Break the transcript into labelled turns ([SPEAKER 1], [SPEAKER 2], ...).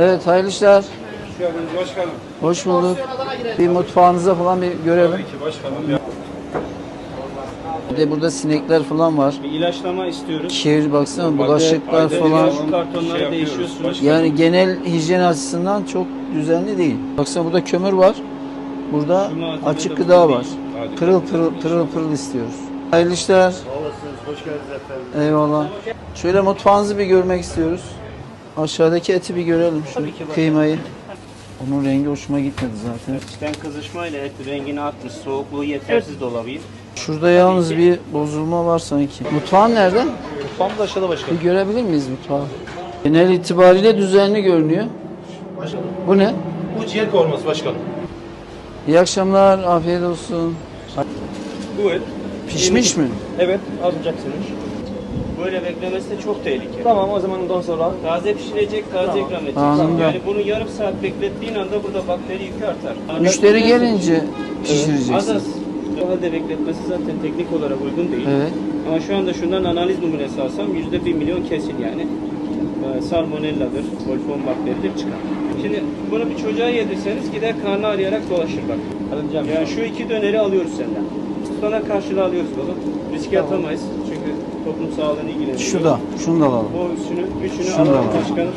[SPEAKER 1] Evet hayırlı işler.
[SPEAKER 2] Hoş geldiniz başkanım.
[SPEAKER 1] Hoş bulduk. Bir mutfağınıza falan bir görelim.
[SPEAKER 2] Tabii ki başkanım. Ya.
[SPEAKER 1] Bir de burada sinekler falan var.
[SPEAKER 3] Bir ilaçlama istiyoruz.
[SPEAKER 1] Kir baksana bulaşıklar
[SPEAKER 2] Ayda
[SPEAKER 1] falan.
[SPEAKER 3] Şu kartonları
[SPEAKER 2] şey yapıyoruz,
[SPEAKER 3] değişiyorsunuz.
[SPEAKER 1] Yani genel hijyen açısından çok düzenli değil. Baksana burada kömür var. Burada
[SPEAKER 3] Şu malzeme
[SPEAKER 1] açık
[SPEAKER 3] de
[SPEAKER 1] gıda var.
[SPEAKER 2] Hadi.
[SPEAKER 1] Pırıl pırıl pırıl pırıl istiyoruz. Hayırlı işler.
[SPEAKER 4] Olasınız, hoş geldiniz efendim.
[SPEAKER 1] Eyvallah. Şöyle mutfağınızı bir görmek istiyoruz. Aşağıdaki eti bir görelim şu
[SPEAKER 3] Tabii ki bakalım.
[SPEAKER 1] kıymayı. Onun rengi hoşuma gitmedi zaten.
[SPEAKER 3] İçten kızışmayla et rengini atmış. Soğukluğu yetersiz de olabilir.
[SPEAKER 1] Şurada yalnız bir bozulma var sanki. Mutfağın nerede?
[SPEAKER 4] Tam da aşağıda başkanım.
[SPEAKER 1] Bir görebilir miyiz mutfağı? Genel itibariyle düzenli görünüyor. Bu ne?
[SPEAKER 4] Bu ciğer kavurması başkanım.
[SPEAKER 1] İyi akşamlar, afiyet olsun.
[SPEAKER 4] Bu et.
[SPEAKER 1] Pişmiş mi?
[SPEAKER 4] Evet, az önce pişirmiş.
[SPEAKER 3] Böyle beklemesi de çok tehlikeli.
[SPEAKER 4] Tamam o zaman ondan sonra
[SPEAKER 3] Taze pişirecek, taze ikram edeceksin.
[SPEAKER 1] Anladım.
[SPEAKER 3] Yani bunu yarım saat beklettiğin anda burada bakteri yükü artar.
[SPEAKER 1] Müşteri gelince
[SPEAKER 3] Az
[SPEAKER 1] pişireceksin.
[SPEAKER 3] az. O halde bekletmesi zaten teknik olarak uygun değil.
[SPEAKER 1] Evet.
[SPEAKER 3] Ama şu anda şundan analiz numunesi alsam yüzde bir milyon kesin yani. Ee, Salmonelladır, Wolfram bakteridir çıkar. Şimdi bunu bir çocuğa yedirseniz gider karnı ağrıyarak dolaşır bak.
[SPEAKER 4] alacağım.
[SPEAKER 3] Yani şu iki döneri alıyoruz senden. Sonra karşılığı alıyoruz oğlum. Riske atamayız. Çünkü toplum sağlığını ilgilendiriyor.
[SPEAKER 1] Şu da, şunu da alalım.
[SPEAKER 3] O üçünü, üçünü
[SPEAKER 1] Şunu da
[SPEAKER 3] alalım
[SPEAKER 1] alalım.
[SPEAKER 3] başkanım.